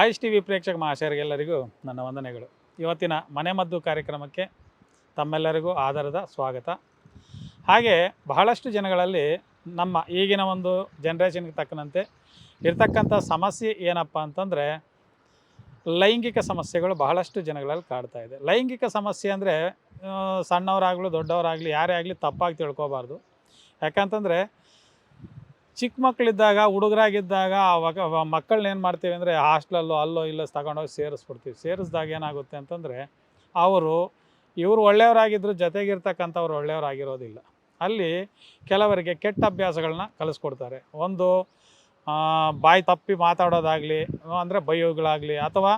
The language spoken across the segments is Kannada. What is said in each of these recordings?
ಆಯುಷ್ ಟಿ ವಿ ಪ್ರೇಕ್ಷಕ ಮಹಾಶಯರಿಗೆಲ್ಲರಿಗೂ ನನ್ನ ವಂದನೆಗಳು. ಇವತ್ತಿನ ಮನೆಮದ್ದು ಕಾರ್ಯಕ್ರಮಕ್ಕೆ ತಮ್ಮೆಲ್ಲರಿಗೂ ಆಧಾರದ ಸ್ವಾಗತ. ಹಾಗೆ ಬಹಳಷ್ಟು ಜನಗಳಲ್ಲಿ ನಮ್ಮ ಈಗಿನ ಒಂದು ಜನ್ರೇಷನ್ಗೆ ತಕ್ಕನಂತೆ ಇರ್ತಕ್ಕಂಥ ಸಮಸ್ಯೆ ಏನಪ್ಪ ಅಂತಂದರೆ, ಲೈಂಗಿಕ ಸಮಸ್ಯೆಗಳು ಬಹಳಷ್ಟು ಜನಗಳಲ್ಲಿ ಕಾಡ್ತಾ ಇದೆ. ಲೈಂಗಿಕ ಸಮಸ್ಯೆ ಅಂದರೆ ಸಣ್ಣವರಾಗಲಿ ದೊಡ್ಡವರಾಗಲಿ, ಯಾರೇ ಆಗಲಿ ತಪ್ಪಾಗಿ ತಿಳ್ಕೊಬಾರ್ದು. ಯಾಕಂತಂದರೆ ಚಿಕ್ಕ ಮಕ್ಕಳಿದ್ದಾಗ, ಹುಡುಗರಾಗಿದ್ದಾಗ ಮಕ್ಕಳನ್ನ ಏನು ಮಾಡ್ತೀವಿ ಅಂದರೆ ಹಾಸ್ಟ್ಲಲ್ಲೋ, ಅಲ್ಲೋ, ಇಲ್ಲೋ ತಗೊಂಡೋಗಿ ಸೇರಿಸ್ಬಿಡ್ತೀವಿ. ಸೇರಿಸಿದಾಗ ಏನಾಗುತ್ತೆ ಅಂತಂದರೆ ಅವರು, ಇವರು ಒಳ್ಳೆಯವರಾಗಿದ್ದರು ಜೊತೆಗಿರ್ತಕ್ಕಂಥವ್ರು ಒಳ್ಳೆಯವರಾಗಿರೋದಿಲ್ಲ. ಅಲ್ಲಿ ಕೆಲವರಿಗೆ ಕೆಟ್ಟ ಅಭ್ಯಾಸಗಳನ್ನ ಕಲಿಸ್ಕೊಡ್ತಾರೆ. ಒಂದು ಬಾಯಿ ತಪ್ಪಿ ಮಾತಾಡೋದಾಗಲಿ, ಅಂದರೆ ಬೈಯೋಗಳಾಗಲಿ, ಅಥವಾ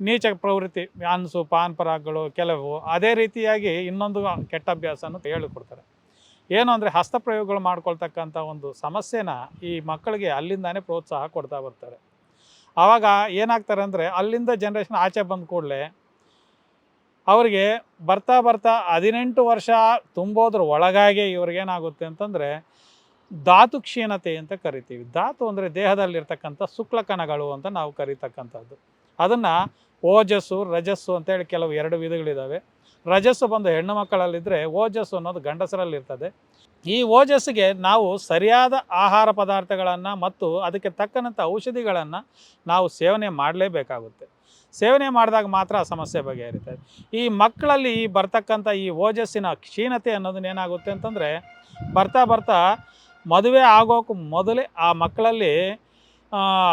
ನೀಚ ಪ್ರವೃತ್ತಿ, ಅನ್ಸು ಪಾನ್ ಪರಾಗಗಳು ಕೆಲವು, ಅದೇ ರೀತಿಯಾಗಿ ಇನ್ನೊಂದು ಕೆಟ್ಟ ಅಭ್ಯಾಸನ ಹೇಳಿಕೊಡ್ತಾರೆ. ಏನು ಅಂದರೆ ಹಸ್ತಪ್ರಯೋಗಗಳು ಮಾಡ್ಕೊಳ್ತಕ್ಕಂಥ ಒಂದು ಸಮಸ್ಯೆನ ಈ ಮಕ್ಕಳಿಗೆ ಅಲ್ಲಿಂದಾನೇ ಪ್ರೋತ್ಸಾಹ ಕೊಡ್ತಾ ಬರ್ತಾರೆ. ಆವಾಗ ಏನಾಗ್ತಾರೆ ಅಂದರೆ ಅಲ್ಲಿಂದ ಜನ್ರೇಷನ್ ಆಚೆ ಬಂದ ಕೂಡಲೇ ಅವರಿಗೆ ಬರ್ತಾ ಬರ್ತಾ ಹದಿನೆಂಟು ವರ್ಷ ತುಂಬೋದ್ರ ಒಳಗಾಗೆ ಇವ್ರಿಗೇನಾಗುತ್ತೆ ಅಂತಂದರೆ ಧಾತು ಕ್ಷೀಣತೆ ಅಂತ ಕರಿತೀವಿ. ಧಾತು ಅಂದರೆ ದೇಹದಲ್ಲಿರ್ತಕ್ಕಂಥ ಶುಕ್ಲಕಣಗಳು ಅಂತ ನಾವು ಕರಿತಕ್ಕಂಥದ್ದು. ಅದನ್ನು ಓಜಸ್ಸು, ರಜಸ್ಸು ಅಂತೇಳಿ ಕೆಲವು ಎರಡು ವಿಧಗಳಿದ್ದಾವೆ ರಜಸ್ಸು ಬಂದು ಹೆಣ್ಣು ಮಕ್ಕಳಲ್ಲಿದ್ದರೆ ಓಜಸ್ಸು ಅನ್ನೋದು ಗಂಡಸರಲ್ಲಿರ್ತದೆ. ಈ ಓಜಸ್ಸಿಗೆ ನಾವು ಸರಿಯಾದ ಆಹಾರ ಪದಾರ್ಥಗಳನ್ನು ಮತ್ತು ಅದಕ್ಕೆ ತಕ್ಕಂಥ ಔಷಧಿಗಳನ್ನು ನಾವು ಸೇವನೆ ಮಾಡಲೇಬೇಕಾಗುತ್ತೆ. ಸೇವನೆ ಮಾಡಿದಾಗ ಮಾತ್ರ ಆ ಸಮಸ್ಯೆ ಬಗೆಹರಿತದೆ. ಈ ಮಕ್ಕಳಲ್ಲಿ ಬರ್ತಕ್ಕಂಥ ಈ ಓಜಸ್ಸಿನ ಕ್ಷೀಣತೆ ಅನ್ನೋದನ್ನ ಏನಾಗುತ್ತೆ ಅಂತಂದರೆ, ಬರ್ತಾ ಬರ್ತಾ ಮದುವೆ ಆಗೋಕ್ಕೂ ಮೊದಲೇ ಆ ಮಕ್ಕಳಲ್ಲಿ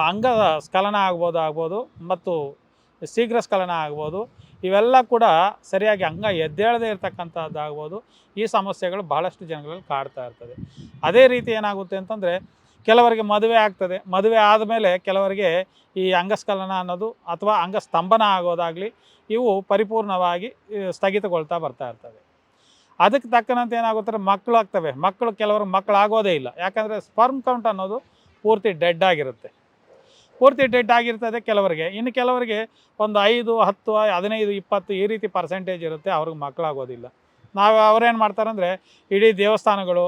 ಅಂಗ ಸ್ಖಲನ ಆಗ್ಬೋದು ಆಗ್ಬೋದು, ಮತ್ತು ಶೀಘ್ರ ಸ್ಖಲನ ಆಗ್ಬೋದು ಇವೆಲ್ಲ ಕೂಡ ಸರಿಯಾಗಿ ಅಂಗ ಎದ್ದೇಳದೇ ಇರತಕ್ಕಂಥದ್ದಾಗ್ಬೋದು ಈ ಸಮಸ್ಯೆಗಳು ಬಹಳಷ್ಟು ಜನಗಳಲ್ಲಿ ಕಾಡ್ತಾ ಇರ್ತದೆ. ಅದೇ ರೀತಿ ಏನಾಗುತ್ತೆ ಅಂತಂದರೆ, ಕೆಲವರಿಗೆ ಮದುವೆ ಆಗ್ತದೆ. ಮದುವೆ ಆದಮೇಲೆ ಕೆಲವರಿಗೆ ಈ ಅಂಗಸ್ಖಲನ ಅನ್ನೋದು ಅಥವಾ ಅಂಗಸ್ತಂಭನ ಆಗೋದಾಗಲಿ ಇವು ಪರಿಪೂರ್ಣವಾಗಿ ಸ್ಥಗಿತಗೊಳ್ತಾ ಬರ್ತಾ ಇರ್ತವೆ ಅದಕ್ಕೆ ತಕ್ಕನಂತೆ ಏನಾಗುತ್ತಾರೆ ಮಕ್ಕಳು ಆಗ್ತವೆ ಮಕ್ಕಳು ಕೆಲವರು ಮಕ್ಕಳಾಗೋದೇ ಇಲ್ಲ. ಯಾಕಂದರೆ ಸ್ಪರ್ಮ್ ಕೌಂಟ್ ಅನ್ನೋದು ಪೂರ್ತಿ ಡೆಡ್ ಆಗಿರುತ್ತೆ. ಪೂರ್ತಿ ಡೆಡ್ ಆಗಿರ್ತದೆ ಕೆಲವರಿಗೆ. ಇನ್ನು ಕೆಲವರಿಗೆ ಒಂದು ಐದು, ಹತ್ತು, ಹದಿನೈದು, ಇಪ್ಪತ್ತು ಈ ರೀತಿ ಪರ್ಸೆಂಟೇಜ್ ಇರುತ್ತೆ, ಅವ್ರಿಗೆ ಮಕ್ಕಳಾಗೋದಿಲ್ಲ. ನಾವು ಅವ್ರೇನು ಮಾಡ್ತಾರಂದರೆ ಇಡೀ ದೇವಸ್ಥಾನಗಳು,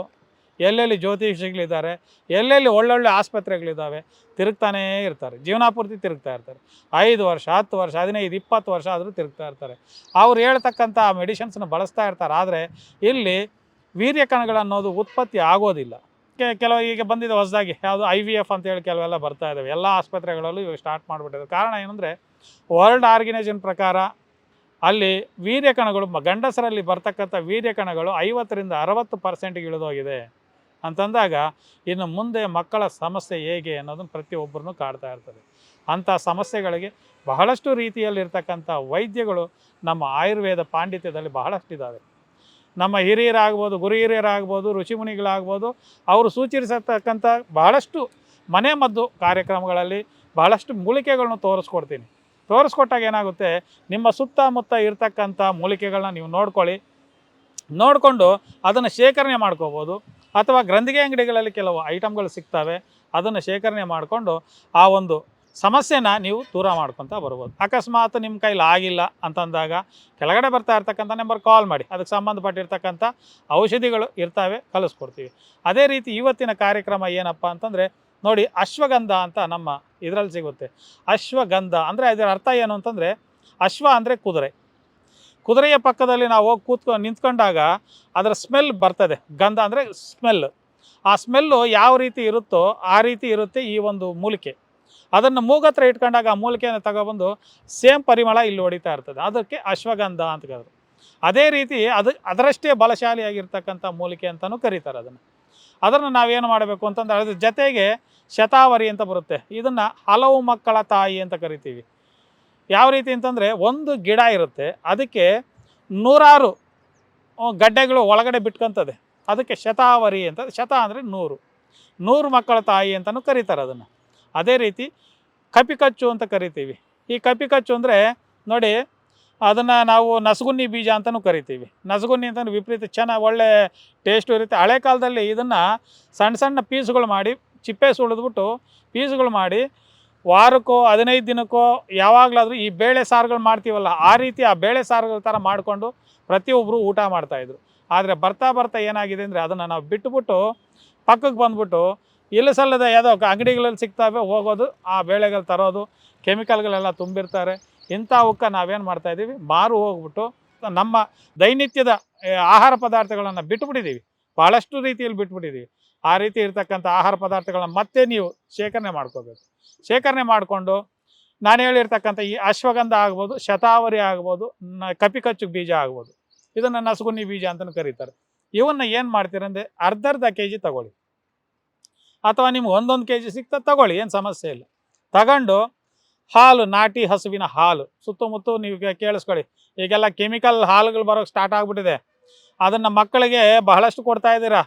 ಎಲ್ಲೆಲ್ಲಿ ಜ್ಯೋತಿಷಿಗಳಿದ್ದಾರೆ, ಎಲ್ಲೆಲ್ಲಿ ಒಳ್ಳೊಳ್ಳೆ ಆಸ್ಪತ್ರೆಗಳಿದ್ದಾವೆ, ತಿರುಗ್ತಾನೇ ಇರ್ತಾರೆ. ಜೀವನಾಪೂರ್ತಿ ತಿರುಗ್ತಾ ಇರ್ತಾರೆ. ಐದು ವರ್ಷ, ಹತ್ತು ವರ್ಷ, ಹದಿನೈದು, ಇಪ್ಪತ್ತು ವರ್ಷ ಆದರೂ ತಿರುಗ್ತಾ ಇರ್ತಾರೆ. ಅವ್ರು ಹೇಳ್ತಕ್ಕಂಥ ಮೆಡಿಷನ್ಸ್ನ ಬಳಸ್ತಾ ಇರ್ತಾರೆ. ಆದರೆ ಇಲ್ಲಿ ವೀರ್ಯಕಣಗಳನ್ನೋದು ಉತ್ಪತ್ತಿ ಆಗೋದಿಲ್ಲ. ಕೆಲವು ಈಗ ಬಂದಿದೆ ಹೊಸದಾಗಿ, ಯಾವುದು ಐ ವಿ ಎಫ್ ಅಂತೇಳಿ ಕೆಲವೆಲ್ಲ ಬರ್ತಾ ಇದ್ದಾವೆ ಎಲ್ಲ ಆಸ್ಪತ್ರೆಗಳಲ್ಲೂ ಇವಾಗ ಸ್ಟಾರ್ಟ್ ಮಾಡಿಬಿಟ್ಟಿದೆ ಕಾರಣ ಏನಂದರೆ ವರ್ಲ್ಡ್ ಆರ್ಗನೈಸೇಷನ್ ಪ್ರಕಾರ ಅಲ್ಲಿ ವೀರ್ಯ ಕಣಗಳು ಗಂಡಸರಲ್ಲಿ ಬರ್ತಕ್ಕಂಥ ವೀರ್ಯ ಕಣಗಳು ಐವತ್ತರಿಂದ ಅರವತ್ತು ಪರ್ಸೆಂಟ್ಗೆ ಇಳಿದೋಗಿದೆ ಅಂತಂದಾಗ ಇನ್ನು ಮುಂದೆ ಮಕ್ಕಳ ಸಮಸ್ಯೆ ಹೇಗೆ ಅನ್ನೋದನ್ನು ಪ್ರತಿಯೊಬ್ಬರನ್ನು ಕಾಡ್ತಾ ಇರ್ತದೆ. ಅಂಥ ಸಮಸ್ಯೆಗಳಿಗೆ ಬಹಳಷ್ಟು ರೀತಿಯಲ್ಲಿರ್ತಕ್ಕಂಥ ವೈದ್ಯಗಳು ನಮ್ಮ ಆಯುರ್ವೇದ ಪಾಂಡಿತ್ಯದಲ್ಲಿ ಬಹಳಷ್ಟಿದ್ದಾವೆ ನಮ್ಮ ಹಿರಿಯರಾಗ್ಬೋದು, ಗುರು ಹಿರಿಯರಾಗ್ಬೋದು, ಋಷಿಮುನಿಗಳಾಗ್ಬೋದು, ಅವರು ಸೂಚಿಸತಕ್ಕಂಥ ಬಹಳಷ್ಟು ಮನೆ ಮದ್ದು ಕಾರ್ಯಕ್ರಮಗಳಲ್ಲಿ ಬಹಳಷ್ಟು ಮೂಲಿಕೆಗಳನ್ನು ತೋರಿಸ್ಕೊಡ್ತೀನಿ. ತೋರಿಸ್ಕೊಟ್ಟಾಗ ಏನಾಗುತ್ತೆ, ನಿಮ್ಮ ಸುತ್ತಮುತ್ತ ಇರ್ತಕ್ಕಂಥ ಮೂಲಿಕೆಗಳನ್ನ ನೀವು ನೋಡ್ಕೊಳ್ಳಿ. ನೋಡಿಕೊಂಡು ಅದನ್ನು ಶೇಖರಣೆ ಮಾಡ್ಕೋಬೋದು. ಅಥವಾ ಗ್ರಂಥಿಗೆ ಅಂಗಡಿಗಳಲ್ಲಿ ಕೆಲವು ಐಟಮ್ಗಳು ಸಿಗ್ತವೆ, ಅದನ್ನು ಶೇಖರಣೆ ಮಾಡಿಕೊಂಡು ಆ ಒಂದು ಸಮಸ್ಯೆನ ನೀವು ದೂರ ಮಾಡ್ಕೊತ ಬರ್ಬೋದು. ಅಕಸ್ಮಾತ್ ನಿಮ್ಮ ಕೈಲಿ ಆಗಿಲ್ಲ ಅಂತಂದಾಗ ಕೆಳಗಡೆ ಬರ್ತಾ ಇರ್ತಕ್ಕಂಥ ನಂಬರ್ ಕಾಲ್ ಮಾಡಿ. ಅದಕ್ಕೆ ಸಂಬಂಧಪಟ್ಟಿರ್ತಕ್ಕಂಥ ಔಷಧಿಗಳು ಇರ್ತವೆ, ಕಲಿಸ್ಕೊಡ್ತೀವಿ. ಅದೇ ರೀತಿ ಇವತ್ತಿನ ಕಾರ್ಯಕ್ರಮ ಏನಪ್ಪ ಅಂತಂದರೆ, ನೋಡಿ ಅಶ್ವಗಂಧ ಅಂತ ನಮ್ಮ ಇದರಲ್ಲಿ ಸಿಗುತ್ತೆ. ಅಶ್ವಗಂಧ ಅಂದರೆ ಅದರ ಅರ್ಥ ಏನು ಅಂತಂದರೆ, ಅಶ್ವ ಅಂದರೆ ಕುದುರೆ. ಕುದುರೆಯ ಪಕ್ಕದಲ್ಲಿ ನಾವು ಹೋಗಿ ಕೂತ್ಕೊಂಡು ನಿಂತ್ಕೊಂಡಾಗ ಅದರ ಸ್ಮೆಲ್ ಬರ್ತದೆ. ಗಂಧ ಅಂದರೆ ಸ್ಮೆಲ್. ಆ ಸ್ಮೆಲ್ಲು ಯಾವ ರೀತಿ ಇರುತ್ತೋ ಆ ರೀತಿ ಇರುತ್ತೆ ಈ ಒಂದು ಮೂಲಿಕೆ. ಅದನ್ನು ಮೂಗತ್ರ ಇಟ್ಕೊಂಡಾಗ ಆ ಮೂಲಿಕೆಯನ್ನು ತಗೊಬಂದು ಸೇಮ್ ಪರಿಮಳ ಇಲ್ಲಿ ಹೊಡಿತಾ ಇರ್ತದೆ. ಅದಕ್ಕೆ ಅಶ್ವಗಂಧ ಅಂತ ಕರೆದ್ರು. ಅದೇ ರೀತಿ ಅದು ಅದರಷ್ಟೇ ಬಲಶಾಲಿಯಾಗಿರ್ತಕ್ಕಂಥ ಮೂಲಿಕೆ ಅಂತಲೂ ಕರೀತಾರೆ ಅದನ್ನು. ಅದನ್ನು ನಾವೇನು ಮಾಡಬೇಕು ಅಂತಂದ್ರೆ ಅದ್ರ ಜೊತೆಗೆ ಶತಾವರಿ ಅಂತ ಬರುತ್ತೆ. ಇದನ್ನು ಹಲವು ಮಕ್ಕಳ ತಾಯಿ ಅಂತ ಕರಿತೀವಿ. ಯಾವ ರೀತಿ ಅಂತಂದರೆ ಒಂದು ಗಿಡ ಇರುತ್ತೆ, ಅದಕ್ಕೆ ನೂರಾರು ಗಡ್ಡೆಗಳು ಒಳಗಡೆ ಬಿಟ್ಕೊಂತದೆ. ಅದಕ್ಕೆ ಶತಾವರಿ ಅಂತ, ಶತ ಅಂದರೆ ನೂರು. ನೂರು ಮಕ್ಕಳ ತಾಯಿ ಅಂತಲೂ ಕರೀತಾರೆ ಅದನ್ನು. ಅದೇ ರೀತಿ ಕಪಿಕಚ್ಚು ಅಂತ ಕರಿತೀವಿ. ಈ ಕಪಿಕಚ್ಚು ಅಂದರೆ ನೋಡಿ ಅದನ್ನು ನಾವು ನಸಗುನ್ನಿ ಬೀಜ ಅಂತಲೂ ಕರಿತೀವಿ. ನಸಗುನ್ನಿ ಅಂತಂದ್ರೆ ವಿಪರೀತ ಚೆನ್ನಾಗಿ ಒಳ್ಳೆ ಟೇಸ್ಟು ಇರುತ್ತೆ. ಹಳೆ ಕಾಲದಲ್ಲಿ ಇದನ್ನು ಸಣ್ಣ ಸಣ್ಣ ಪೀಸ್ಗಳು ಮಾಡಿ ಚಿಪ್ಪೆ ಸುಳಿದ್ಬಿಟ್ಟು ಪೀಸ್ಗಳು ಮಾಡಿ ವಾರಕ್ಕೋ, ಹದಿನೈದು ದಿನಕ್ಕೋ, ಯಾವಾಗಲಾದರೂ ಈ ಬೇಳೆ ಸಾರುಗಳು ಮಾಡ್ತೀವಲ್ಲ, ಆ ರೀತಿ ಆ ಬೇಳೆ ಸಾರುಗಳ ಥರ ಮಾಡಿಕೊಂಡು ಪ್ರತಿಯೊಬ್ಬರು ಊಟ ಮಾಡ್ತಾಯಿದ್ರು ಆದರೆ ಬರ್ತಾ ಬರ್ತಾ ಏನಾಗಿದೆ ಅಂದರೆ ಅದನ್ನು ನಾವು ಬಿಟ್ಟುಬಿಟ್ಟು ಪಕ್ಕಕ್ಕೆ ಬಂದ್ಬಿಟ್ಟು ಇಲ್ಲ ಸಲ್ಲದ ಯಾವುದೋ ಅಂಗಡಿಗಳಲ್ಲಿ ಸಿಗ್ತಾವೆ, ಹೋಗೋದು, ಆ ಬೇಳೆಗಳು ತರೋದು, ಕೆಮಿಕಲ್ಗಳೆಲ್ಲ ತುಂಬಿರ್ತಾರೆ. ಇಂಥವಕ್ಕೆ ನಾವೇನು ಮಾಡ್ತಾಯಿದ್ದೀವಿ ಮಾರು ಹೋಗ್ಬಿಟ್ಟು ನಮ್ಮ ದೈನಿತ್ಯದ ಆಹಾರ ಪದಾರ್ಥಗಳನ್ನು ಬಿಟ್ಬಿಟ್ಟಿದ್ದೀವಿ. ಭಾಳಷ್ಟು ರೀತಿಯಲ್ಲಿ ಬಿಟ್ಬಿಟ್ಟಿದ್ದೀವಿ. ಆ ರೀತಿ ಇರ್ತಕ್ಕಂಥ ಆಹಾರ ಪದಾರ್ಥಗಳನ್ನ ಮತ್ತೆ ನೀವು ಶೇಖರಣೆ ಮಾಡ್ಕೋಬೇಕು. ಶೇಖರಣೆ ಮಾಡಿಕೊಂಡು ನಾನು ಹೇಳಿರ್ತಕ್ಕಂಥ ಈ ಅಶ್ವಗಂಧ ಆಗ್ಬೋದು, ಶತಾವರಿ ಆಗ್ಬೋದು ಕಪಿಕಚ್ಚು ಬೀಜ ಆಗ್ಬೋದು. ಇದನ್ನು ನಸುಗುನ್ನಿ ಬೀಜ ಅಂತಲೂ ಕರೀತಾರೆ. ಇವನ್ನ ಏನು ಮಾಡ್ತೀರಂದ್ರೆ ಅರ್ಧ ಅರ್ಧ ಕೆ ಜಿ ತಗೊಳ್ಳಿ. ಅಥವಾ ನಿಮ್ಗೆ ಒಂದೊಂದು ಕೆ ಜಿ ಸಿಗ್ತದೆ, ತಗೊಳ್ಳಿ, ಏನು ಸಮಸ್ಯೆ ಇಲ್ಲ. ತಗೊಂಡು ಹಾಲು, ನಾಟಿ ಹಸುವಿನ ಹಾಲು, ಸುತ್ತಮುತ್ತ ನೀವು ಕೇಳಿಸ್ಕೊಳ್ಳಿ. ಈಗೆಲ್ಲ ಕೆಮಿಕಲ್ ಹಾಲುಗಳು ಬರೋಕ್ಕೆ ಸ್ಟಾರ್ಟ್ ಆಗಿಬಿಟ್ಟಿದೆ. ಅದನ್ನು ಮಕ್ಕಳಿಗೆ ಬಹಳಷ್ಟು ಕೊಡ್ತಾ ಇದ್ದೀರಾ.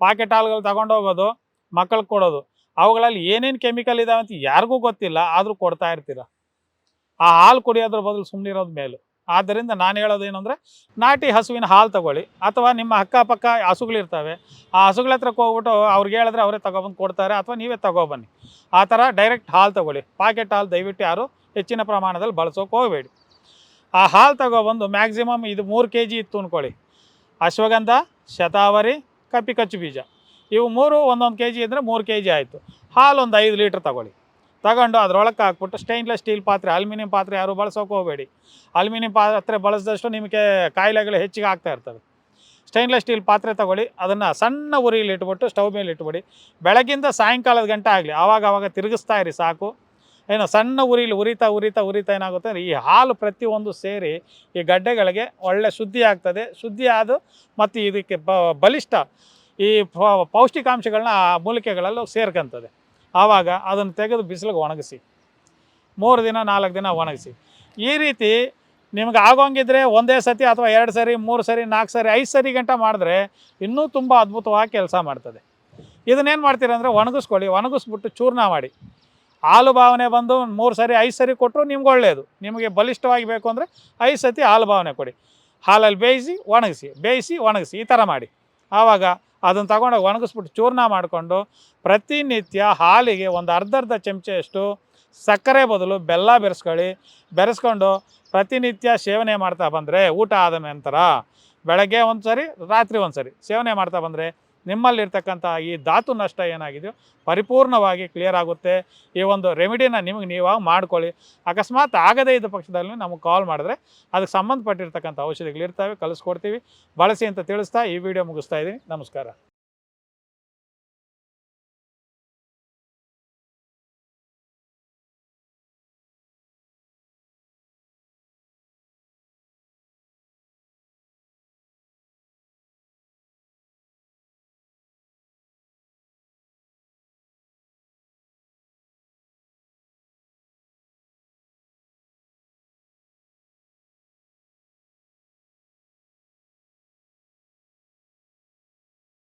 ಪಾಕೆಟ್ ಹಾಲುಗಳು ತಗೊಂಡು ಹೋಗೋದು, ಮಕ್ಕಳಿಗೆ ಕೊಡೋದು. ಅವುಗಳಲ್ಲಿ ಏನೇನು ಕೆಮಿಕಲ್ ಇದಾವೆ ಅಂತ ಯಾರಿಗೂ ಗೊತ್ತಿಲ್ಲ, ಆದರೂ ಕೊಡ್ತಾ ಇರ್ತೀರ. ಆ ಹಾಲು ಕುಡಿಯೋದ್ರ ಬದಲು ಸುಮ್ಮನಿರೋದು ಮೇಲು. ಆದ್ದರಿಂದ ನಾನು ಹೇಳೋದು ಏನಂದರೆ ನಾಟಿ ಹಸುವಿನ ಹಾಲು ತಗೊಳ್ಳಿ, ಅಥವಾ ನಿಮ್ಮ ಅಕ್ಕಪಕ್ಕ ಹಸುಗಳಿರ್ತವೆ, ಆ ಹಸುಗಳ ಹತ್ರಕ್ಕೆ ಹೋಗ್ಬಿಟ್ಟು ಅವ್ರಿಗೆ ಹೇಳಿದ್ರೆ ಅವರೇ ತಗೊಬಂದು ಕೊಡ್ತಾರೆ, ಅಥವಾ ನೀವೇ ತಗೊಬನ್ನಿ. ಆ ಥರ ಡೈರೆಕ್ಟ್ ಹಾಲು ತಗೊಳ್ಳಿ. ಪಾಕೆಟ್ ಹಾಲು ದಯವಿಟ್ಟು ಯಾರು ಹೆಚ್ಚಿನ ಪ್ರಮಾಣದಲ್ಲಿ ಬಳಸೋಕೆ ಹೋಗಬೇಡಿ. ಆ ಹಾಲು ತಗೊಬಂದು ಮ್ಯಾಕ್ಸಿಮಮ್ ಇದು ಮೂರು ಕೆ ಜಿ ಇತ್ತು ಅಂದ್ಕೊಳ್ಳಿ ಅಶ್ವಗಂಧ, ಶತಾವರಿ ಕಪ್ಪಿ ಕಚ್ಚು ಬೀಜ. ಇವು ಮೂರು ಒಂದೊಂದು ಕೆ ಜಿ ಇದ್ದರೆ ಮೂರು ಕೆ ಜಿ ಆಯಿತು. ಹಾಲು ಒಂದು ಐದು ಲೀಟ್ರ್ ತಗೊಳ್ಳಿ. ತಗೊಂಡು ಅದ್ರೊಳಗೆ ಹಾಕ್ಬಿಟ್ಟು ಸ್ಟೈನ್ಲೆಸ್ ಸ್ಟೀಲ್ ಪಾತ್ರೆ ಅಲ್ಯೂಮಿನಿಯಂ ಪಾತ್ರೆ ಯಾರು ಬಳಸೋಕೆ ಹೋಗಬೇಡಿ. ಅಲ್ಯೂಮಿನಿಯಂ ಪಾತ್ರೆ ಬಳಸಿದಷ್ಟು ನಿಮಗೆ ಕಾಯಿಲೆಗಳು ಹೆಚ್ಚಿಗೆ ಆಗ್ತಾ ಇರ್ತವೆ. ಸ್ಟೈನ್ಲೆಸ್ ಸ್ಟೀಲ್ ಪಾತ್ರೆ ತಗೊಳ್ಳಿ, ಅದನ್ನು ಸಣ್ಣ ಉರಿಲಿ ಇಟ್ಬಿಟ್ಟು ಸ್ಟವ್ ಮೇಲೆ ಇಟ್ಬಿಡಿ. ಬೆಳಗಿಂದ ಸಾಯಂಕಾಲದ ಗಂಟೆ ಆಗಲಿ, ಆವಾಗ ಆವಾಗ ತಿರುಗಿಸ್ತಾ ಇರಿ ಸಾಕು. ಏನು ಸಣ್ಣ ಉರಿಲಿ ಉರಿತಾ ಉರಿತಾ ಉರಿತಾ ಏನಾಗುತ್ತೆ ಅಂದರೆ, ಈ ಹಾಲು ಪ್ರತಿಯೊಂದು ಸೇರಿ ಈ ಗಡ್ಡೆಗಳಿಗೆ ಒಳ್ಳೆ ಶುದ್ಧಿ ಆಗ್ತದೆ. ಶುದ್ಧಿ ಆದು ಮತ್ತು ಇದಕ್ಕೆ ಬಲಿಷ್ಠ ಈ ಪೌಷ್ಟಿಕಾಂಶಗಳನ್ನ ಆ ಮೂಲಿಕೆಗಳಲ್ಲೂ ಸೇರ್ಕೊಂತದೆ. ಆವಾಗ ಅದನ್ನು ತೆಗೆದು ಬಿಸಿಲಿಗೆ ಒಣಗಿಸಿ. ಮೂರು ದಿನ, ನಾಲ್ಕು ದಿನ ಒಣಗಿಸಿ. ಈ ರೀತಿ ನಿಮ್ಗೆ ಆಗೋಂಗಿದ್ರೆ ಒಂದೇ ಸತಿ ಅಥವಾ ಎರಡು ಸರಿ, ಮೂರು ಸರಿ, ನಾಲ್ಕು ಸರಿ, ಐದು ಸರಿ ಗಂಟ ಮಾಡಿದ್ರೆ ಇನ್ನೂ ತುಂಬ ಅದ್ಭುತವಾಗಿ ಕೆಲಸ ಮಾಡ್ತದೆ. ಇದನ್ನೇನು ಮಾಡ್ತೀರ ಅಂದರೆ ಒಣಗಿಸ್ಕೊಳ್ಳಿ, ಒಣಗಿಸ್ಬಿಟ್ಟು ಚೂರ್ಣ ಮಾಡಿ. ಹಾಲು ಭಾವನೆ ಬಂದು ಮೂರು ಸರಿ, ಐದು ಸರಿ ಕೊಟ್ಟರು ನಿಮ್ಗೆ ಒಳ್ಳೆಯದು ನಿಮಗೆ ಬಲಿಷ್ಠವಾಗಿ ಬೇಕು ಅಂದರೆ ಐದು ಸತಿ ಹಾಲು ಭಾವನೆ ಕೊಡಿ. ಹಾಲಲ್ಲಿ ಬೇಯಿಸಿ ಒಣಗಿಸಿ ಬೇಯಿಸಿ ಒಣಗಿಸಿ, ಈ ಥರ ಮಾಡಿ. ಆವಾಗ ಅದನ್ನು ತಗೊಂಡೋಗಿ ಒಣಗಿಸ್ಬಿಟ್ಟು ಚೂರ್ಣ ಮಾಡಿಕೊಂಡು ಪ್ರತಿನಿತ್ಯ ಹಾಲಿಗೆ ಒಂದು ಅರ್ಧ ಅರ್ಧ ಚಮಚೆಯಷ್ಟು ಸಕ್ಕರೆ ಬದಲು ಬೆಲ್ಲ ಬೆರೆಸ್ಕೊಳ್ಳಿ. ಬೆರೆಸ್ಕೊಂಡು ಪ್ರತಿನಿತ್ಯ ಸೇವನೆ ಮಾಡ್ತಾ ಬಂದರೆ ಊಟ ಆದ ನಂತರ ಬೆಳಗ್ಗೆ ಒಂದು ಸರಿ ರಾತ್ರಿ ಒಂದು ಸರಿ ಸೇವನೆ ಮಾಡ್ತಾ ಬಂದರೆ ನಿಮ್ಮಲ್ಲಿರ್ತಕ್ಕಂಥ ಈ ಧಾತು ನಷ್ಟ ಏನಾಗಿದೆಯೋ ಪರಿಪೂರ್ಣವಾಗಿ ಕ್ಲಿಯರ್ ಆಗುತ್ತೆ. ಈ ಒಂದು ರೆಮಿಡಿನ ನಿಮಗೆ ನೀವಾಗ ಮಾಡ್ಕೊಳ್ಳಿ. ಅಕಸ್ಮಾತ್ ಆಗದೇ ಇದ್ದ ಪಕ್ಷದಲ್ಲಿ ನಮಗೆ ಕಾಲ್ ಮಾಡಿದ್ರೆ ಅದಕ್ಕೆ ಸಂಬಂಧಪಟ್ಟಿರ್ತಕ್ಕಂಥ ಔಷಧಿಗಳಿರ್ತವೆ ಕಲಿಸ್ಕೊಡ್ತೀವಿ ಬಳಸಿ ಅಂತ ತಿಳಿಸ್ತಾ ಈ ವಿಡಿಯೋ ಮುಗಿಸ್ತಾ ಇದ್ದೀನಿ. ನಮಸ್ಕಾರ.